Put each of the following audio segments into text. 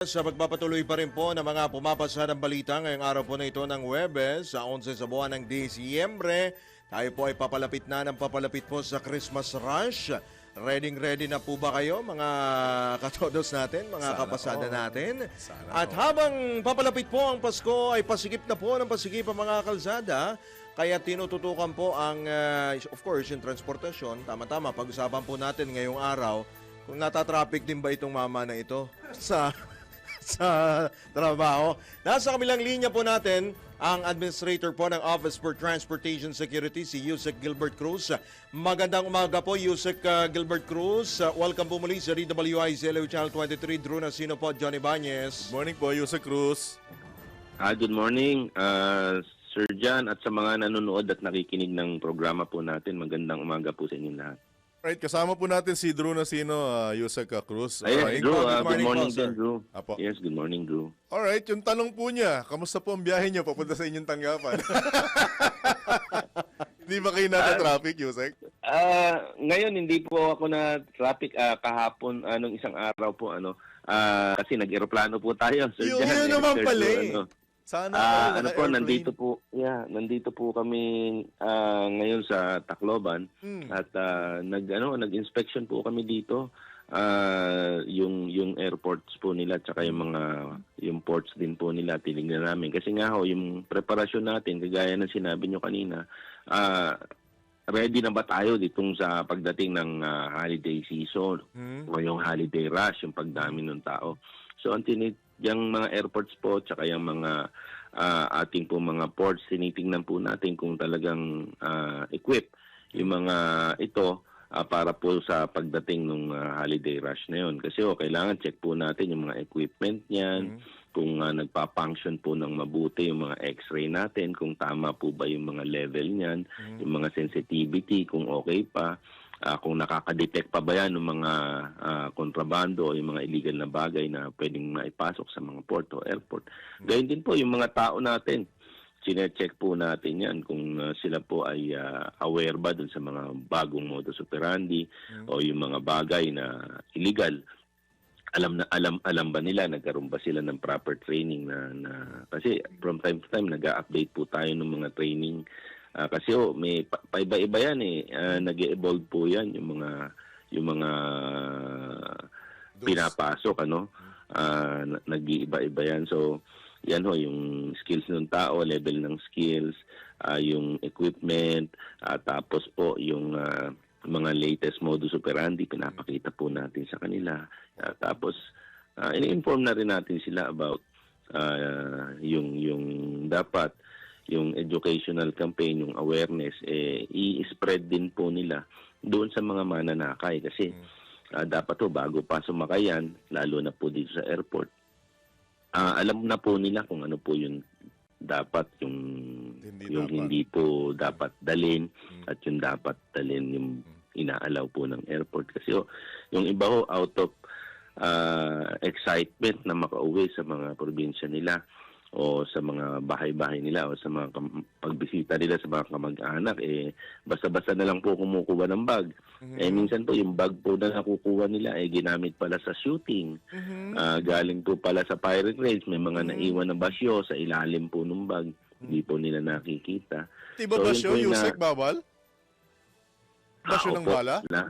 Sa pagpapatuloy pa rin po ng mga pumapasa ng balita ngayong araw po na ito ng Webes sa 11 sa buwan ng Disyembre, tayo po ay papalapit na ng papalapit po sa Christmas rush. Ready ready na po ba kayo mga katodos natin, mga Sana kapasada all. natin? Sana At habang papalapit po ang Pasko ay pasigip na po ng pasigip ang mga kalsada. Kaya tinututukan po ang, uh, of course, yung transportasyon. Tama-tama, pag-usapan po natin ngayong araw kung natatraffic din ba itong mama na ito sa sa trabaho. Nasa kamilang linya po natin ang administrator po ng Office for Transportation Security, si Yusek Gilbert Cruz. Magandang umaga po, Yusek uh, Gilbert Cruz. Uh, welcome po muli sa DWI ZLU Channel 23. Drew Nasino po, Johnny Banyes. Morning po, Yusek Cruz. Ah, good morning, uh, Sir John, at sa mga nanonood at nakikinig ng programa po natin. Magandang umaga po sa inyong lahat. Right, kasama po natin si Drew Nasino, uh, Yusek uh, Cruz. Ayun, Alright. Drew, Good ah, morning good morning po, din, Drew. Apo. Yes, good morning, Drew. Alright, yung tanong po niya, kamusta po ang biyahe niyo papunta sa inyong tanggapan? Hindi ba kayo nata-traffic, Yusek? Ah, ngayon hindi po ako na traffic ah, kahapon anong isang araw po ano ah, kasi nag-eroplano po tayo Sir Yun, yun Eh, naman Sir pala eh. ano. Sana all, ano po nandito po yeah nandito po kami ah, ngayon sa Tacloban Hmm. at ah, nag ano nag-inspection po kami dito Ah, yung yung airports po nila tsaka yung mga yung ports din po nila tinignan namin kasi nga ho yung preparasyon natin kagaya ng sinabi nyo kanina ah, ready na ba tayo ditong sa pagdating ng ah, holiday season Hmm. o yung holiday rush, yung pagdami ng tao. So ang tinit yung mga airports po tsaka yung mga ah, ating po mga ports tinitingnan po natin kung talagang ah, equip yung mga ito ah, para po sa pagdating ng holiday rush na yun. Kasi oh, kailangan check po natin yung mga equipment niyan, kung uh, nagpa-function po ng mabuti yung mga x-ray natin, kung tama po ba yung mga level niyan, yung mga sensitivity, kung okay pa, ah, kung nakaka-detect pa ba yan ng mga ah, kontrabando o yung mga illegal na bagay na pwedeng maipasok sa mga port o airport. Gayun din po yung mga tao natin. Sine-check po natin yan kung ah, sila po ay ah, aware ba dun sa mga bagong modus operandi o yung mga bagay na illegal alam na alam alam ba nila nagkaroon ba sila ng proper training na, na kasi from time to time nag-update po tayo ng mga training Ah, kasi oh may pa- paiba-iba yan eh. Ah, nag-evolve po yan yung mga yung mga pinapasok ano? Na- nag-iiba-iba yan. So yan ho yung skills ng tao level ng skills ah, yung equipment at tapos po yung ah, mga latest modus operandi pinapakita po natin sa kanila. Ah, tapos ah, ini-inform na rin natin sila about ah, yung yung dapat yung educational campaign, yung awareness, eh, i-spread din po nila doon sa mga mananakay. Kasi ah, dapat to bago pa sumakay yan, lalo na po dito sa airport, ah, alam na po nila kung ano po yung dapat yung Hindi yung dapat. hindi po dapat dalhin at yung dapat dalhin yung inaalaw po ng airport kasi oh, yung iba ho out of ah, excitement na makauwi sa mga probinsya nila o sa mga bahay-bahay nila o sa mga pagbisita nila sa mga kamag-anak eh basta-basta na lang po kumukuha ng bag. Eh minsan po yung bag po na nakukuha nila eh ginamit pala sa shooting. Ah, galing po pala sa pirate raids, may mga naiwan na basyo sa ilalim po ng bag. Hindi po nila nakikita. Di ba So, ba yun show, po yung Yusek, na- bawal? Basyo Ah, ng bala? Na,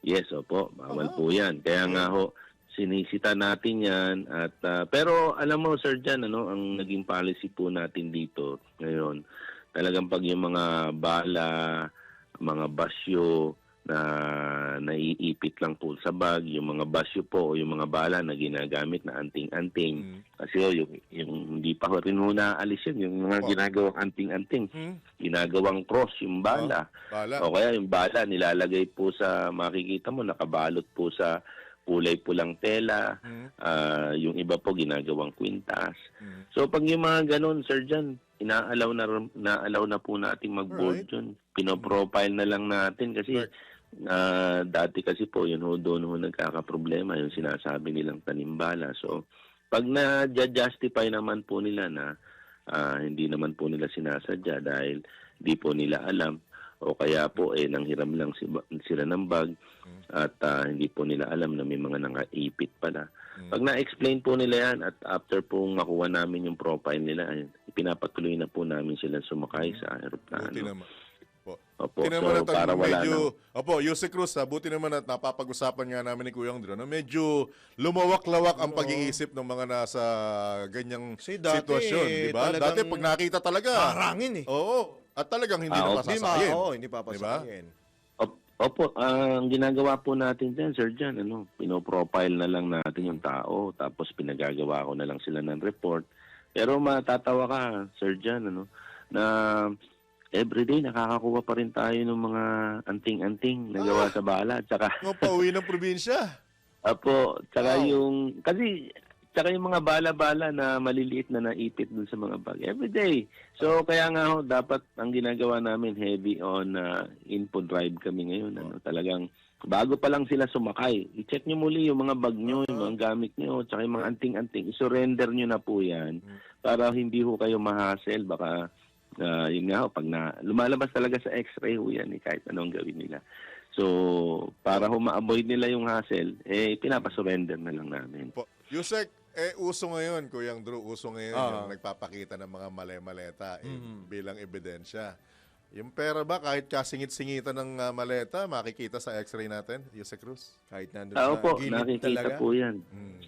yes, opo. Bawal Ah. po yan. Kaya nga ho, sinisita natin yan. At, ah, pero alam mo, Sir Jan, ano, ang naging policy po natin dito ngayon, talagang pag yung mga bala, mga basyo na naiipit lang po sa bag, yung mga basyo po o yung mga bala na ginagamit na anting-anting. Mm. Kasi oh, yung, yung hindi pa rin ho naalis yan, yung mga Oh. ginagawang anting-anting, Hmm? ginagawang cross, yung bala. Bala. O kaya yung bala nilalagay po sa makikita mo nakabalot po sa kulay pulang tela. Hmm? Ah, yung iba po ginagawang kwintas. Hmm. So pag yung mga ganun, Sir Jan, inaalaw na naalaw na po nating mag-board Alright. yun. Pinoprofile na lang natin kasi Right. ah, dati kasi po yun ho doon ho nagkakaproblema yung sinasabi nilang tanimbala. So pag na-justify naman po nila na ah, hindi naman po nila sinasadya dahil di po nila alam o kaya po eh nanghiram lang si- sila ng bag at ah, hindi po nila alam na may mga nangaipit pala. Pag na-explain po nila yan at after po makuha namin yung profile nila, ay, ipinapatuloy na po namin sila sumakay sa Buti aeroplano. naman. Po. Opo, Buti naman so at para wala medyo, nang... Opo, Yuse Cruz, ha, buti naman at napapag-usapan nga namin ni Kuya Andro na medyo lumawak-lawak ang pag-iisip ng mga nasa ganyang Kasi dati, sitwasyon, di ba? talagang- Dati pag nakita talaga, Harangin eh. oo, at talagang hindi Ah, na okay. Hindi ma, masasakayin. oo, hindi papasakin. Op- Opo, ah, ang ginagawa po natin dyan, Sir Jan, ano, pinoprofile na lang natin yung tao, tapos pinagagawa ko na lang sila ng report. Pero matatawa ka, Sir Jan, ano, na everyday nakakakuha pa rin tayo ng mga anting-anting na gawa sa bala. Tsaka, Mga pauwi ng probinsya. Apo, tsaka Wow. yung, kasi, tsaka yung mga bala-bala na maliliit na naipit dun sa mga bag. Every day. So, kaya nga ho, dapat ang ginagawa namin heavy on uh, info drive kami ngayon. Ano, talagang, bago pa lang sila sumakay, i-check nyo muli yung mga bag nyo, yung mga gamit nyo, tsaka yung mga anting-anting. I-surrender nyo na po yan para hindi ho kayo mahassle. Baka, ah, yun nga ho, pag na, lumalabas talaga sa x-ray ho yan, eh, kahit anong gawin nila. So, para ho ma-avoid nila yung hassle, eh, pinapasurrender na lang namin. Po. Yusek, eh, uso ngayon, Kuya Andrew, uso ngayon Ah. yung nagpapakita ng mga male-maleta eh, Mhm. bilang ebidensya. Yung pera ba, kahit kasingit-singitan ng ah, maleta, makikita sa x-ray natin, Yusek Cruz? Kahit nandun Ah, sa opo, gilid nakikita talaga. po yan. Hmm.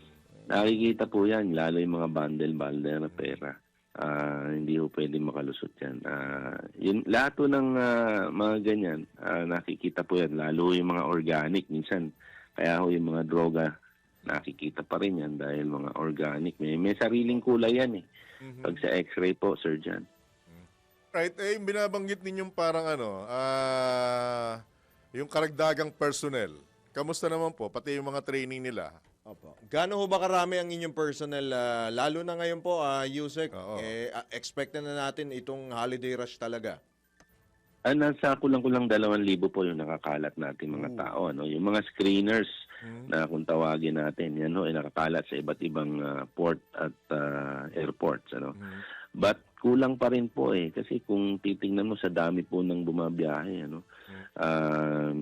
Nakikita po yan, lalo yung mga bundle-bundle na pera. Ah, hindi ho pwede makalusot yan. Ah, yun, lahat po ng ah, mga ganyan, ah, nakikita po yan. Lalo yung mga organic, minsan. Kaya ho yung mga droga, nakikita pa rin yan dahil mga organic. May, may sariling kulay yan eh. Mhm. Pag sa x-ray po, Sir Jan. Right, eh, yung binabanggit ninyong parang ano, ah, yung karagdagang personnel. Kamusta naman po, pati yung mga training nila? Opo. Gaano ho ba karami ang inyong personnel, ah, lalo na ngayon po, ah, Yusek, Oo. eh, ah, expect na natin itong holiday rush talaga. Ah, nasa kulang-kulang dalawang libo po yung nakakalat natin mga tao. Ano? Yung mga screeners na kung tawagin natin, yan ho, ay nakakalat sa iba't ibang ah, port at ah, airports. Ano? But kulang pa rin po eh. Kasi kung titingnan mo sa dami po ng bumabiyahe, ano, ah,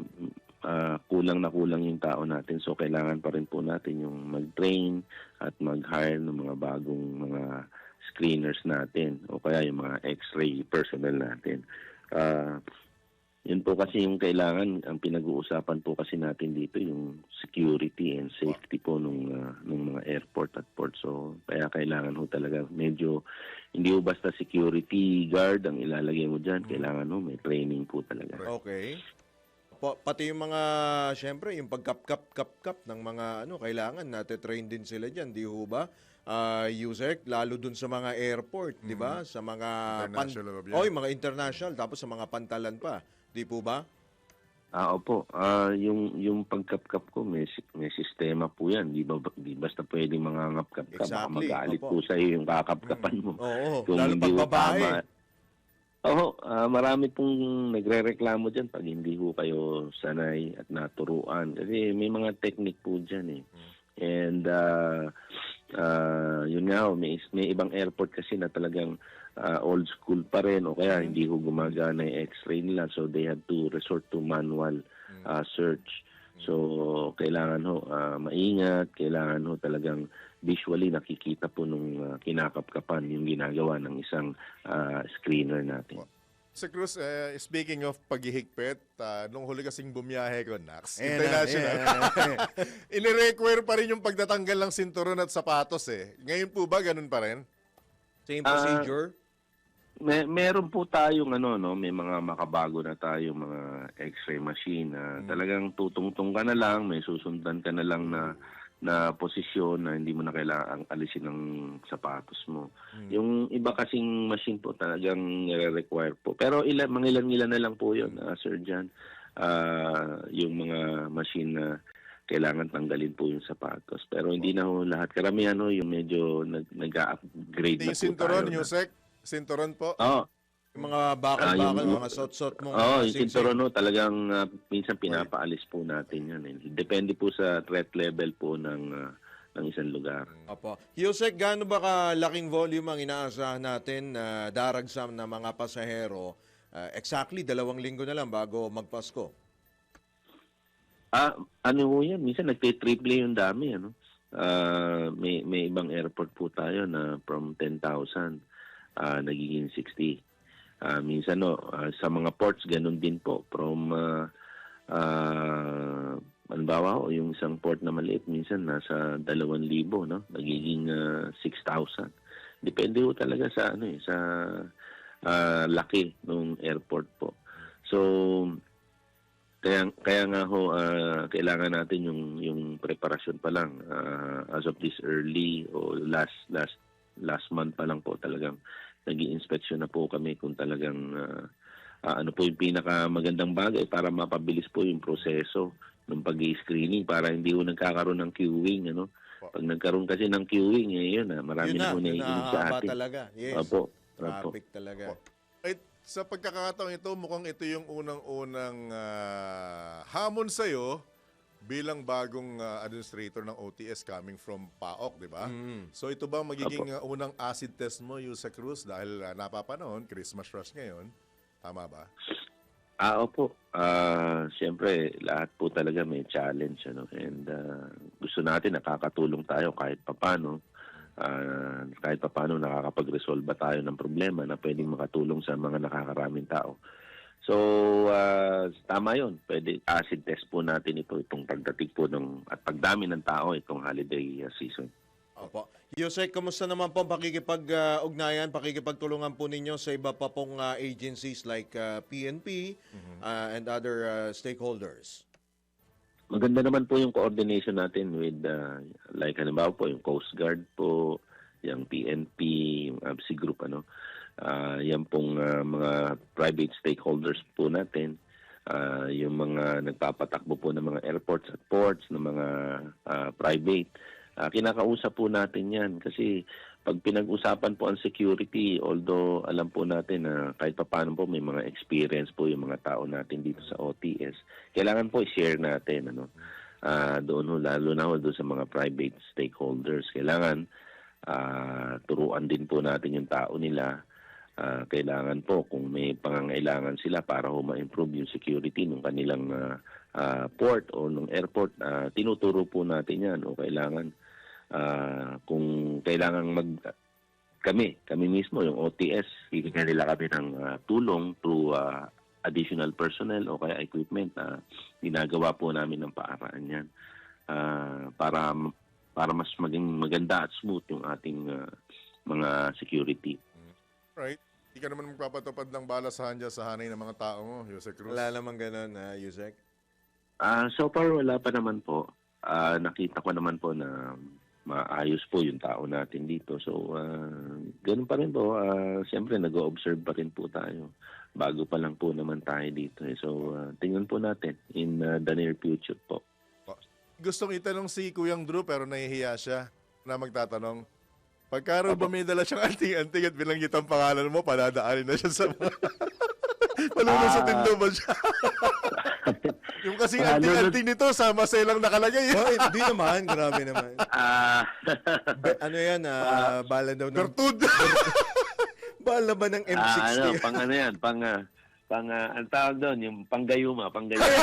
ah, kulang na kulang yung tao natin. So kailangan pa rin po natin yung mag-train at mag-hire ng mga bagong mga screeners natin o kaya yung mga x-ray personnel natin. Ah, yun po kasi yung kailangan, ang pinag-uusapan po kasi natin dito yung security and safety po nung, ah, nung mga airport at port. So, kaya kailangan ho talaga medyo, hindi ho basta security guard ang ilalagay mo dyan. Kailangan ho, may training po talaga. Okay. Po, pati yung mga, syempre, yung pagkap-kap-kap-kap ng mga, ano, kailangan natin-train din sila dyan, di ho ba? Ah, user, lalo dun sa mga airport, di ba? Sa mga... International? Oh, yung mga international, tapos sa mga pantalan pa. Di po ba? Ah, opo. Ah, yung yung pagkapkap ko may may sistema po 'yan. Di ba di basta pwedeng mangangap-kap ka baka Exactly. magalit Opo. po sa iyo yung kakapkapan mo. Oo, Kung lalo hindi pag ho babae. tama. Oo, ah, marami pong nagrereklamo diyan pag hindi ho kayo sanay at naturuan kasi may mga technique po diyan eh. And uh, uh, yun nga may, may ibang airport kasi na talagang ah, old school pa rin o kaya hindi ho gumagana yung x-ray nila so they have to resort to manual ah, search. So kailangan ho ah, maingat, kailangan ho talagang visually nakikita po nung ah, kinakapkapan yung ginagawa ng isang ah, screener natin. Sa Cruz, eh, speaking of paghihigpit, ah, nung huli kasing bumiyahe ko, Nax, na, international, ayan. inirequire pa rin yung pagtatanggal ng sinturon at sapatos eh. Ngayon po ba, ganun pa rin? Same Ah, procedure? May meron po tayong ano no, may mga makabago na tayo mga X-ray machine na talagang tutungtong ka na lang, may susundan ka na lang na na posisyon na hindi mo na kailangang alisin ng sapatos mo. Yung iba kasing machine po talagang nire-require po. Pero ilan mga ilan-ilan na lang po 'yon, ah, Sir John. Ah, yung mga machine na kailangan tanggalin po yung sapatos. Pero hindi na ho lahat. Karamihan ho yung medyo nag, nag-upgrade na Yung po sinturon, tayo. yung sec, sinturon po. Oo. Yung mga bakal-bakal, Ah, yung- mga sot-sot mong Oo, mga yung sinturon no, talagang ah, minsan pinapaalis po natin yan. Eh. Depende po sa threat level po ng ah, ng isang lugar. Opo. Yusek, gaano ba kalaking volume ang inaasahan natin na daragsam na mga pasahero ah, exactly dalawang linggo na lang bago magpasko. Ah, ano ho yan? Minsan nagte-triple yung dami, ano? Ah, may, may ibang airport po tayo na from 10,000 ah, nagiging 60. Ah, minsan no, ah, sa mga ports ganun din po from uh, uh, Halimbawa ho, yung isang port na maliit, minsan nasa 2,000, no? Nagiging ah, 6,000. Depende ho talaga sa ano eh, sa ah, laki ng airport po. So, kaya kaya nga ho ah, kailangan natin yung yung preparasyon pa lang Ah, as of this early o last last last month pa lang po talagang nag-inspection na po kami kung talagang ah, ah, ano po yung pinaka magandang bagay para mapabilis po yung proseso ng pag-screening para hindi ho nagkakaroon ng queuing ano pag nagkaroon kasi ng queuing eh, yun na marami yun na na, po naiinig sa atin talaga. Yes. opo opo Traffic talaga. Ay, sa pagkakataong ito, mukhang ito yung unang-unang ah, hamon sa'yo bilang bagong ah, administrator ng OTS coming from PAOK, di ba? Mm. So ito ba magiging ah, unang acid test mo, Yusa Cruz? Dahil uh, napapanahon, Christmas rush ngayon. Tama ba? Ah, opo. Ah, siyempre, lahat po talaga may challenge ano and ah, gusto natin nakakatulong tayo kahit papano. Ah, kahit papano nakakapag-resolve tayo ng problema na pwedeng makatulong sa mga nakakaraming tao. So, ah, tama 'yon. Pwede acid test po natin ito itong pagdating po ng at pagdami ng tao itong holiday ah, season. Opo. Yusek, kumusta naman po ang pakikipag-ugnayan, pakikipagtulungan po ninyo sa iba pa pong ah, agencies like ah, PNP ah, and other ah, stakeholders? Maganda naman po yung coordination natin with uh, like halimbawa po yung Coast Guard po, yung PNP, yung ABSI group ano. Ah, yan pong ah, mga private stakeholders po natin. Ah, yung mga nagpapatakbo po ng mga airports at ports ng mga ah, private. Ah, kinakausap po natin yan kasi pag pinag-usapan po ang security, although alam po natin na kahit papaano po may mga experience po yung mga tao natin dito sa OTS, kailangan po i-share natin ano ah doon lalo na ho, doon sa mga private stakeholders kailangan ah turuan din po natin yung tao nila Ah, kailangan po kung may pangangailangan sila para ho ma-improve yung security ng kanilang ah, ah, port o ng airport ah, tinuturo po natin yan o kailangan ah, kung kailangan mag kami, kami mismo, yung OTS, hihinggan nila kami ng ah, tulong through ah, additional personnel o kaya equipment na ginagawa po namin ng paaraan yan Ah, para para mas maging maganda at smooth yung ating ah, mga security. Right? Hindi ka naman magpapatupad ng balasahan dyan sa hanay ng mga tao mo, Yusa Cruz. Wala naman ganun, ah, Yusek. Ah, so far wala pa naman po. Ah, nakita ko naman po na maayos po yung tao natin dito. So, ah, ganun pa rin po. Ah, Siyempre, nag-observe pa rin po tayo. Bago pa lang po naman tayo dito. Eh. So, ah, tingnan po natin in ah, the near future po. Gustong itanong si Kuyang Drew pero nahihiya siya na magtatanong. Pagka ba may dala siyang anting-anting at bilanggit ang pangalan mo, padadaanin na siya sa mga... Malulusutin Ah. daw ba siya? yung kasing Ah, anting-anting nito, sama sa ilang nakalagay. Oh, hindi naman, grabe naman. Ah, Be- ano yan, ah, bala daw ng... Gertud! Bala ba ng ah, M60? ano, pang ano yan, pang, ah, pang, ah, ang tawag doon, yung panggayuma, panggayuma.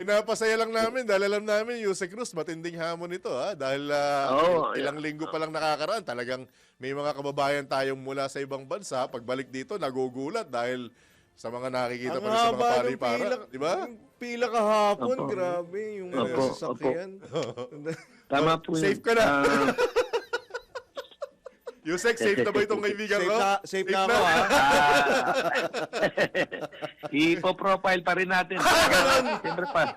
Pinapasaya lang namin dahil alam namin, Yusek Cruz, matinding hamon ito. Ha? Dahil ah, Oo, ilang yeah. linggo pa lang nakakaraan, talagang may mga kababayan tayong mula sa ibang bansa. Pagbalik dito, nagugulat dahil sa mga nakikita pa sa mga pila, Di ba? pila kahapon, grabe, yung mga sasakyan. Tama po yun. Safe ka na. Ah, Yusek, safe na ba itong kaibigan safe ko? na, safe na ako, ha? Ipo-profile pa rin natin. Siyempre pa.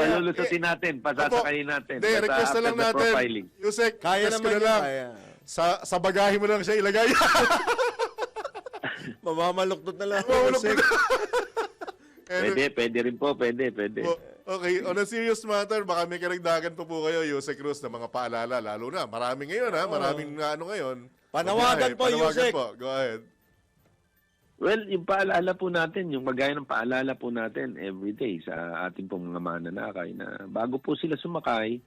Palulusutin natin, pasasakayin natin. Hindi, request na lang natin. Profiling. Yusek, Kaya naman na yun, lang. kaya. Sa, sa bagahe mo lang siya ilagay. Mamamaluktot na lang. Mamamaluktot Yusek. Pwede, pwede rin po, pwede, pwede. O- Okay, on a serious matter, baka may karagdagan pa po kayo, Yusek Cruz, na mga paalala, lalo na. Maraming ngayon, ha? Maraming na ano ngayon. Panawagan po, Panawagan Yusek. po. Go ahead. Well, yung paalala po natin, yung magaya ng paalala po natin everyday sa ating pong mga mananakay na bago po sila sumakay,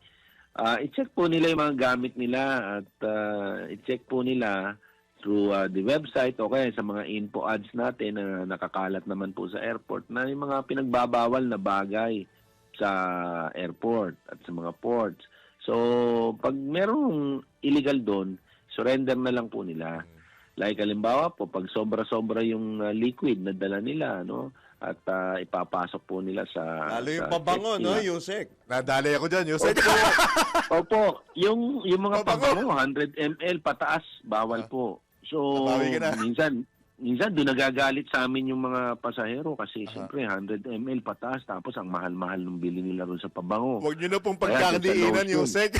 ah, i-check po nila yung mga gamit nila at ah, i-check po nila through uh, the website o kaya sa mga info ads natin na nakakalat naman po sa airport na yung mga pinagbabawal na bagay sa airport at sa mga ports. So, pag merong illegal doon, surrender na lang po nila. Like halimbawa po, pag sobra-sobra yung uh, liquid na dala nila, no? At uh, ipapasok po nila sa... Lalo yung sa pabango, no. Yusek? Nadali ako dyan, Yusek. Opo, yung yung mga Pabango. pabango 100 ml pataas bawal Ah. po. So minsan minsan doon nagagalit sa amin yung mga pasahero kasi Aha. siyempre 100 ml pataas tapos ang mahal-mahal ng bili nila ron sa pabango. Huwag nyo na pong lotion. Yusek.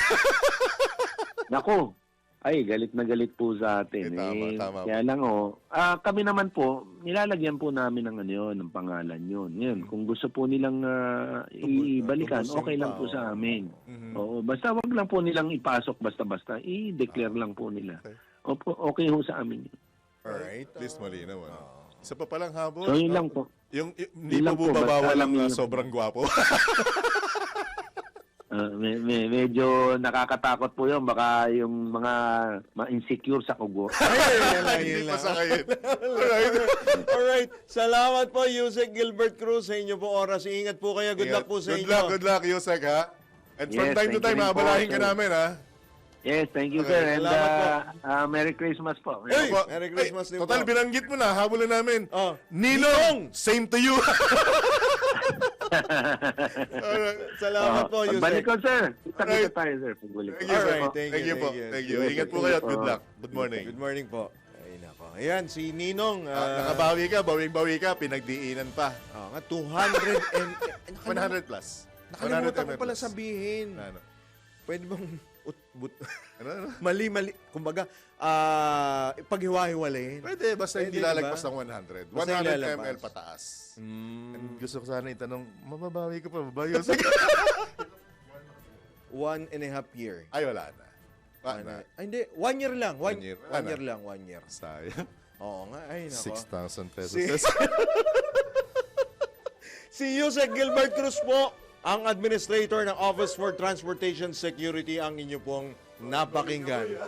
Nako. Ay, galit na galit po sa atin. Eh, tama, eh, tama. Kaya lang oh, ah, kami naman po, nilalagyan po namin ng ano yun, ng pangalan yun. Yun, kung gusto po nilang ah, Tubu- ibalikan, okay lang po sa amin. Mhm. Oo, basta wag lang po nilang ipasok basta-basta. I-declare lang po nila. Okay. Opo, okay ho sa amin. yun. Alright. At least malinaw. Ano? Isa pa palang habol. So yun lang po. Yung, y- hindi Yun pa lang po po, basta babawal alam ang niyo. uh, sobrang gwapo. Ah, me- me- medyo nakakatakot po yun. Baka yung mga ma-insecure sa kugo. Ay, yun lang, Hindi yun lang. masakit. Alright. Alright. Salamat po, Yusek Gilbert Cruz, sa inyo po oras. Ingat po kayo. Good luck po sa good inyo. luck, good luck, Yusek, ha? And from Yes, time to thank time, you rin po, maabalahin ka sir. namin, ha? Yes, thank you, Okay, sir. And salamat uh, uh, Merry Christmas po. Hey! Opo. Merry Christmas din Total, po. binanggit mo na, habulan namin. Oh. Ninong, same to you. Alright. Salamat po, Ah, Yusek. Pagbalik ko, sir. Kita-kita Alright. tayo, sir. Pagbalik ko. Thank you, sir. Alright, thank Thank you, you po. thank you. Thank you. Ingat po thank kayo you at good luck. Good morning. Good morning po. Ay, nako. Ayan, si Ninong. Ah, ah, nakabawi ka, bawing-bawi ka, pinagdiinan pa. ah, nga, 200 and... eh, nakalimutan- 100 plus. Nakalimutan 100 ko pala sabihin. Ano? Pwede bang... Ut, but, Ano, ano? mali, mali. Kumbaga, ah, paghiwa-hiwalayin. Pwede, basta hindi Pwede, lalagpas diba? ng 100. Basta 100 ilalabas. ml pataas. Mm, And gusto ko sana itanong, mababawi ka pa ba? Yusek? one and a half year. Ay, wala na. Wala na. Ay, hindi. One year lang. One, One year. One year lang. One year. Sayang. Oo nga. Ay, nako. 6,000 pesos. Si- Si Yusek Gilbert Cruz po, ang Administrator ng Office for Transportation Security, ang inyo pong napakinggan.